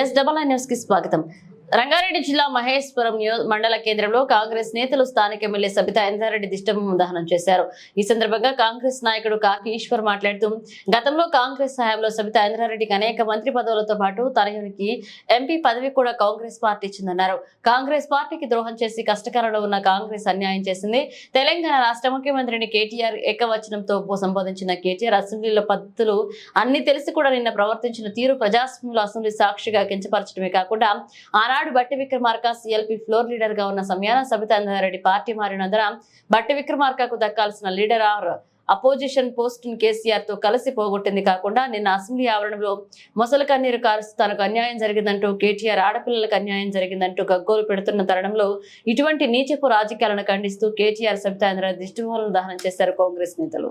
Yes double న్యూస్కి స్వాగతం. రంగారెడ్డి జిల్లా మహేశ్వరం మండల కేంద్రంలో కాంగ్రెస్ నేతలు స్థానిక ఎమ్మెల్యే సబితా ఇందారెడ్డి దిష్టం దహనం చేశారు. ఈ సందర్భంగా కాంగ్రెస్ నాయకుడు కాకి ఈశ్వర్ మాట్లాడుతూ గతంలో కాంగ్రెస్ హయాంలో సబితా ఇంద్రారెడ్డికి అనేక మంత్రి పదవులతో పాటు తనయునికి ఎంపీ పదవి కూడా కాంగ్రెస్ పార్టీ ఇచ్చిందన్నారు. కాంగ్రెస్ పార్టీకి ద్రోహం చేసి కష్టకాలంలో ఉన్న కాంగ్రెస్ అన్యాయం చేసింది. తెలంగాణ రాష్ట్ర ముఖ్యమంత్రిని కేటీఆర్ ఏకవచనంతో సంబోధించిన కేటీఆర్ అసెంబ్లీలో పద్ధతులు అన్ని తెలిసి కూడా నిన్న ప్రవర్తించిన తీరు ప్రజాస్వామ్యంలో అసెంబ్లీ సాక్షిగా కించపరచడమే కాకుండా ఆనాడు బట్టి విక్రమార్క సిఎల్పి ఫ్లోర్ లీడర్గా ఉన్న సమయాన సబితానందారెడ్డి పార్టీ మారినందున బట్టి విక్రమార్కకు దక్కాల్సిన లీడర్ ఆర్ అపోజిషన్ పోస్ట్ కేసీఆర్తో కలిసి పోగొట్టింది కాకుండా నిన్న అసెంబ్లీ ఆవరణలో మొసలు కన్నీరు కారుస్తూ తనకు అన్యాయం జరిగిందంటూ కేటీఆర్ ఆడపిల్లలకు అన్యాయం జరిగిందంటూ గగ్గోలు పెడుతున్న తరుణంలో ఇటువంటి నీచపు రాజకీయాలను ఖండిస్తూ కేటీఆర్ సబితాంధ్ర దిష్టిబోలను దహనం చేశారు కాంగ్రెస్ నేతలు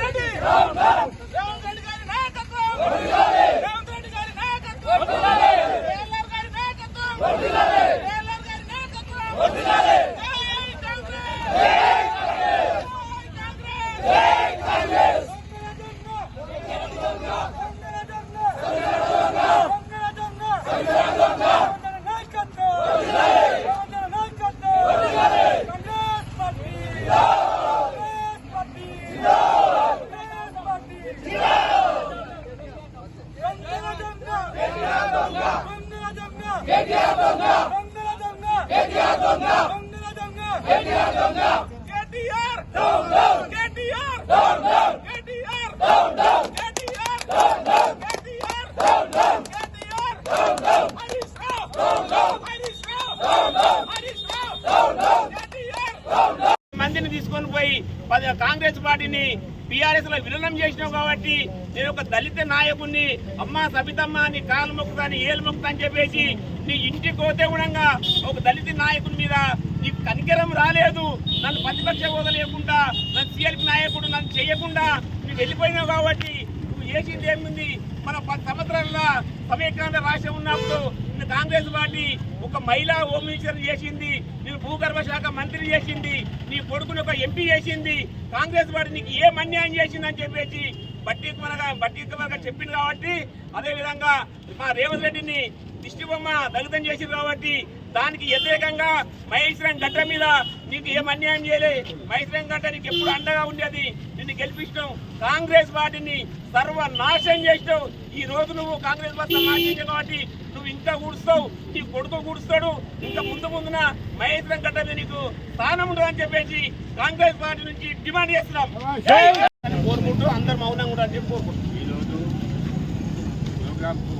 రెడ్డి రేవంత్ రెడ్డి గారి నాయకత్వం రేవంత్ రెడ్డి గారి నాయకత్వం కేఎల్ఆర్ గారి నాయకత్వం కేఎల్ఆర్ గారి నాయకత్వం జై కాంగ్రెస్ జై కాంగ్రెస్ కాంగ్రెస్ పార్టీ కాంగ్రెస్ పార్టీ మందిని తీసుకొని పోయి పది- కాంగ్రెస్ పార్టీని బీఆర్ఎస్లో విలీనం చేసినావు కాబట్టి నేను ఒక దళిత నాయకుడిని అమ్మ సబితమ్మ నీ కాలు మొక్కుతా నీ ఏలు మొక్కుతా అని చెప్పేసి నీ ఇంటికి కోతే గుణంగా ఒక దళిత నాయకుడి మీద నీకు కనికరం రాలేదు. నన్ను ప్రతిపక్ష హోదా లేకుండా నన్ను సీఎల్పీ నాయకుడు నన్ను చేయకుండా నువ్వు వెళ్ళిపోయినావు కాబట్టి నువ్వు చేసింది ఏముంది? మన పది సంవత్సరాల సమీకరణ రాష్ట్రం ఉన్నప్పుడు కాంగ్రెస్ పార్టీ ఒక మహిళా హోమ్ మినిస్టర్ చేసింది. భూగర్భ శాఖ మంత్రి చేసింది నీ కొడుకుని ఒక ఎంపీ చేసింది కాంగ్రెస్ పార్టీ నీకు ఏం అన్యాయం చేసిందని చెప్పేసి బట్టి మనగా బట్టి చెప్పింది కాబట్టి అదేవిధంగా మా రేవంత్ రెడ్డిని దిష్టి బొమ్మ దళితం చేసింది కాబట్టి దానికి వ్యతిరేకంగా మహేశ్వరం గడ్డ మీద నీకు ఏం అన్యాయం చేయలే. మహేశ్వరం గడ్డ నీకు ఎప్పుడు అండగా ఉండేది? నిన్ను గెలిపించడం. కాంగ్రెస్ పార్టీని సర్వనాశనం చేసినావు. ఈ రోజు నువ్వు కాంగ్రెస్ పార్టీ నాశనం కాబట్టి ఇంకా కూడుస్తావు నీ కొడుకు కూడుస్తాడు. ఇంకా ముందు ముందున మహేశ్వరం గడ్డ మీద నీకు స్థానం ఉండదు అని చెప్పేసి కాంగ్రెస్ పార్టీ నుంచి డిమాండ్ చేస్తున్నాం. కోరుకుంటూ అందరు మౌనంగా ఉండాలని చెప్పి కోరుకుంటున్నాం. ఈరోజు ప్రోగ్రాంకు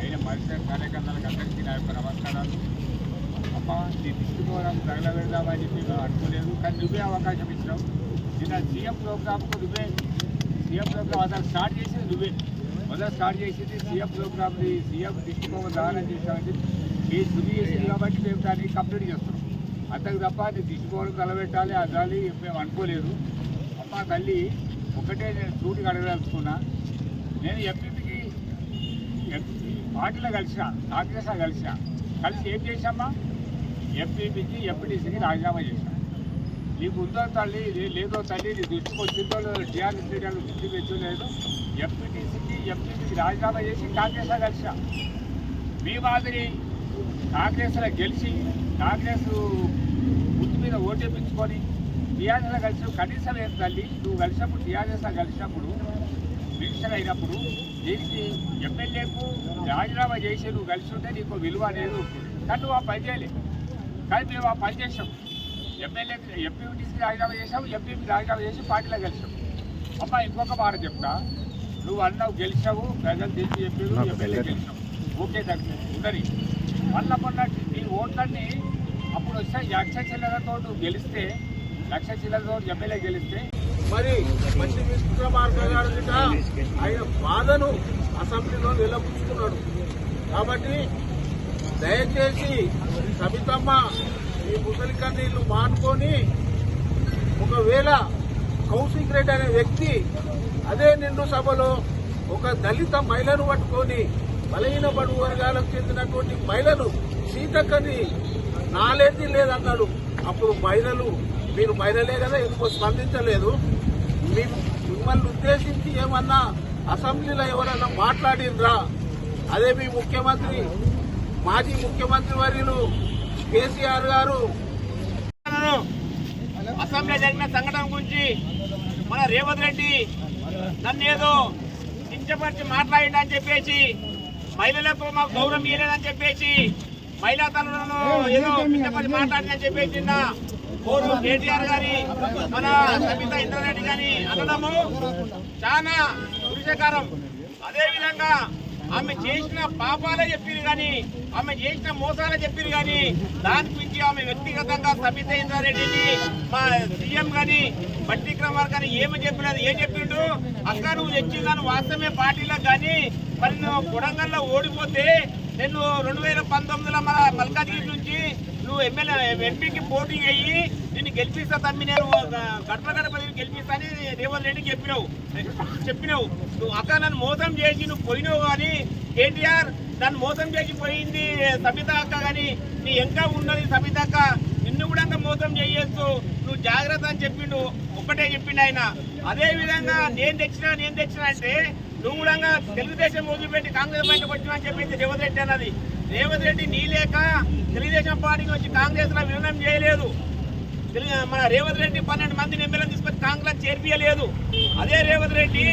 అయిన పరిసర కార్యకర్తలకు అందరికీ నా యొక్క నమస్కారాలు. అమ్మ నీ దృష్టి ప్రోగ్రాం తగలబెడదామని చెప్పి మేము అనుకోలేదు కానీ నువ్వే అవకాశం ఇచ్చినావు. నిన్న సీఎం ప్రోగ్రాంకు నువ్వే సీఎం ప్రోగ్రామ్ స్టార్ట్ చేసేది నువ్వే. మొదలు స్టార్ట్ చేసింది సీఎం ప్రోగ్రామ్ని సీఎం దృష్టి దానం చేశామని ఈ తుది చేసింది కాబట్టి మేము దాన్ని కంప్లీట్ చేస్తున్నాం. అంతకు తప్ప అది దృష్టి కలబెట్టాలి అదాలి మేము అనుకోలేదు. అమ్మ తల్లి ఒకటే నేను సూటికి అడగదలుచుకున్నా. నేను ఎంపీకి పార్టీలో కలిసిన కాంగ్రెస్లో కలిసిన కలిసి ఏం చేశామా? ఎంపీపీకి ఎంపీటీసీకి రాజీనామా చేశాం. నీకు ఉందో తల్లి లేదో తల్లి నీ దృష్టికి వచ్చిందో లేదో టీఆర్ఎస్ లీడర్లు దృష్టి పెట్టలేదు ఎంపీటీసీకి ఎంపీపీకి రాజీనామా చేసి కాంగ్రెస్లో కలిసిన మీ మాదిరి కాంగ్రెస్లో గెలిచి కాంగ్రెస్ గుర్తు మీద ఓటేపించుకొని టీఆర్ఎస్లో కలిసి కనీసం ఏం తల్లి నువ్వు కలిసినప్పుడు టీఆర్ఎస్లో కలిసినప్పుడు మినిస్టర్ అయినప్పుడు దీనికి ఎమ్మెల్యేకు రాజీనామా చేసి నువ్వు కలిసి ఉంటే నీకు విలువ అనేది ఉంటుంది. కానీ నువ్వు ఆ పని చేయలేదు కానీ మేము ఆ పని చేసాం ఎమ్మెల్యేకి ఎంపీటీసీకి రాజీనామా చేసాం ఎంపీకి రాజీనామా చేసి పార్టీలో కలిసాం. అమ్మ ఇంకొక మాట చెప్తా. నువ్వు అన్నావు గెలిచావు ప్రజలు తెలిసి చెప్పారు ఎమ్మెల్యే గెలిచావు ఓకే దగ్గర ఉండని మళ్ళా మొన్న నీ ఓట్లన్నీ అప్పుడు వస్తే లక్ష చిల్లరతో నువ్వు గెలిస్తే లక్ష చిల్లరతో ఎమ్మెల్యే గెలిస్తే మరి మంచి గారు గిట్ట ఆయన బాధను అసెంబ్లీలో నిలబుచ్చుకున్నాడు. కాబట్టి దయచేసి సబితమ్మ ఈ ముసలి కన్నీళ్ళు మానుకొని ఒకవేళ కౌశిక్ రెడ్డి అనే వ్యక్తి అదే నిండు సభలో ఒక దళిత మహిళను పట్టుకొని బలహీన పడు వర్గాలకు చెందినటువంటి మహిళను సీతక్కని నాలేది లేదన్నాడు. అప్పుడు మహిళలు మీరు మహిళలే కదా ఎందుకో స్పందించలేదు. మీ మిమ్మల్ని ఉద్దేశించి ఏమన్నా అసెంబ్లీలో ఎవరన్నా మాట్లాడిండ్రా అదే మీ ముఖ్యమంత్రి మాజీ ముఖ్యమంత్రి వర్యులు కేసీఆర్ గారు. అసెంబ్లీ జరిగిన సంఘటన గురించి మన రేవంత్ రెడ్డి నన్ను ఏదో కించపరిచి మాట్లాడిండని చెప్పేసి మహిళలకు మాకు గౌరవం ఇవ్వలేదని చెప్పేసి మహిళా తల్లులను ఏదో కించపరిచి మాట్లాడిందని చెప్పేసి కోరు కేటీఆర్ గారి మన సబితా ఇంద్రారెడ్డి గారి అనడము చాలా పురుషకారం. అదే విధంగా ఆమె చేసిన పాపాలే చెప్పారు కానీ ఆమె చేసిన మోసాలే చెప్పారు కానీ దాని గురించి ఆమె వ్యక్తిగతంగా సబితా మా సీఎం కానీ బట్టి క్రమార్ కానీ ఏమి చెప్పలేదు. ఏం చెప్పిండు? అక్క నువ్వు తెచ్చిందని వాస్తవమే పార్టీలో కానీ మరి నువ్వు కొడంగల్లో ఓడిపోతే నేను రెండు వేల పంతొమ్మిదిలో మన మల్కాజ్గిరి నుంచి నువ్వు ఎమ్మెల్యే ఎంపీకి పోటీ అయ్యి నిన్ను గెలిపిస్తా తమ్మి నేను గడప గడప గెలిపిస్తా అని రేవంత్ రెడ్డికి చెప్పినావు. చెప్పినావు. నువ్వు అక్క నన్ను మోసం చేసి నువ్వు పోయినావు కానీ కేటీఆర్ నన్ను మోసం చేసి పోయింది సబిత అక్క కానీ నీ ఇంకా ఉన్నది సబిత అక్క. నిన్ను కూడా మోసం చేయొచ్చు నువ్వు జాగ్రత్త అని చెప్పిండు. ఒక్కటే చెప్పిండు ఆయన. అదేవిధంగా నేను తెచ్చినా నేను తెచ్చినా అంటే నువ్వు కూడా తెలుగుదేశం వదిలిపెట్టి కాంగ్రెస్ బయటకు వచ్చినా చెప్పింది రేవంత్ రెడ్డి అన్నది. రేవంత్ రెడ్డి నీ లేక తెలుగుదేశం పార్టీ వచ్చి కాంగ్రెస్లో విలీనం చేయలేదు. మన రేవంత్ రెడ్డి పన్నెండు మందిని ఎమ్మెల్యేలు తీసుకొని కాంగ్రెస్ చేర్పించలేదు అదే రేవంత్ రెడ్డి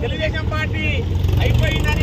తెలుగుదేశం పార్టీ అయిపోయిందని